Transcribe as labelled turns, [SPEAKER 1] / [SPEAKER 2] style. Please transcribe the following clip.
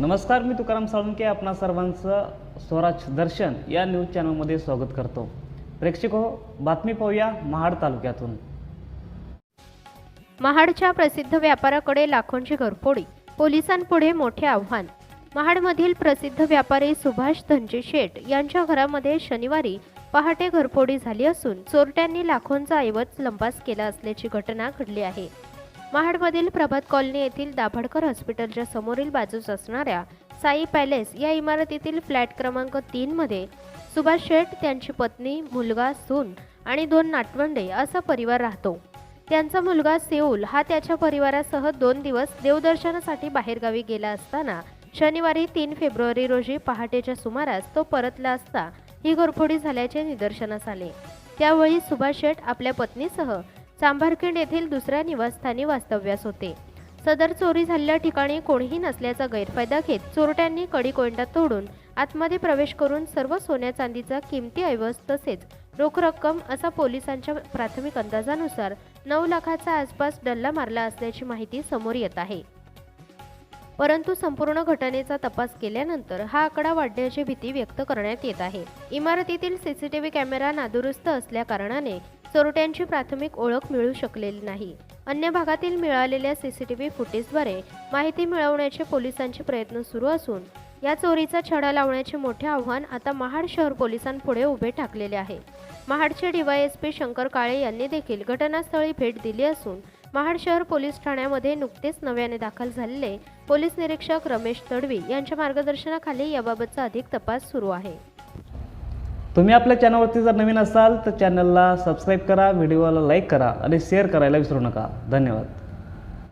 [SPEAKER 1] नमस्कार मी तुकाराम साळुंके आपणा सर्वांचं स्वराज दर्शन या न्यूज चॅनलमध्ये स्वागत करतो. प्रेक्षक हो बातमी पाहूया महाड तालुक्यातून.
[SPEAKER 2] महाडच्या प्रसिद्ध व्यापाराकडे लाखोंची घरफोडी पोलिसांपुढे मोठे आव्हान. महाडमधील प्रसिद्ध व्यापारी सुभाष धनजी शेठ यांच्या घरामध्ये शनिवारी पहाटे घरफोडी झाली असून चोरट्यांनी लाखोंचा ऐवज लंपास केला असल्याची घटना घडली आहे. महाडमधील प्रभात कॉलनी येथील दाभडकर हॉस्पिटलच्या समोरील बाजूस असणाऱ्या साई पॅलेस या इमारतीतील फ्लॅट क्रमांक तीनमध्ये सुभाष शेठ त्यांची पत्नी मुलगा सून आणि दोन नातवंडे असा परिवार राहतो. त्यांचा मुलगा सेऊल हा त्याच्या परिवारासह दोन दिवस देवदर्शनासाठी बाहेरगावी गेला असताना शनिवारी तीन फेब्रुवारी रोजी पहाटेच्या सुमारास तो परतला असता ही घरफोडी झाल्याचे निदर्शनास आले. त्यावेळी सुभाष शेठ आपल्या पत्नीसह चांभारखिंड येथील दुसऱ्या निवासस्थानी वास्तव्यास होते. सदर चोरी झालेल्या ठिकाणी कोणीही नसल्याचा गैरफायदा घेत चोरट्यांनी कडी कोयंडा तोडून आतमध्ये प्रवेश करून सर्व सोन्या चांदीचा किमती ऐवज तसेच रोख रक्कम असा पोलिसांच्या प्राथमिक अंदाजानुसार नऊ लाखाचा आसपास डल्ला मारला असल्याची माहिती समोर येत आहे. परंतु संपूर्ण घटनेचा तपास केल्यानंतर हा आकडा वाढण्याची भीती व्यक्त करण्यात येत आहे. इमारतीतील सीसीटीव्ही कॅमेरा नादुरुस्त असल्या कारणाने चोरट्यांची प्राथमिक ओळख मिळू शकलेली नाही. अन्य भागातील मिळालेल्या सी सी टी व्ही फुटेजद्वारे माहिती मिळवण्याचे पोलिसांचे प्रयत्न सुरू असून या चोरीचा छडा लावण्याचे मोठे आव्हान आता महाड शहर पोलिसांपुढे उभे ठाकलेले आहे. महाडचे डीवायएसपी शंकर काळे यांनी देखील घटनास्थळी भेट दिली असून महाड शहर पोलीस ठाण्यामध्ये नुकतेच नव्याने दाखल झालेले पोलीस निरीक्षक रमेश तडवी यांच्या मार्गदर्शनाखाली याबाबतचा अधिक तपास सुरू आहे.
[SPEAKER 1] तुम्ही आपल्या चॅनलवरती जर नवीन असाल तर चॅनलला सबस्क्राईब करा व्हिडिओला लाईक करा आणि शेअर करायला विसरू नका. धन्यवाद.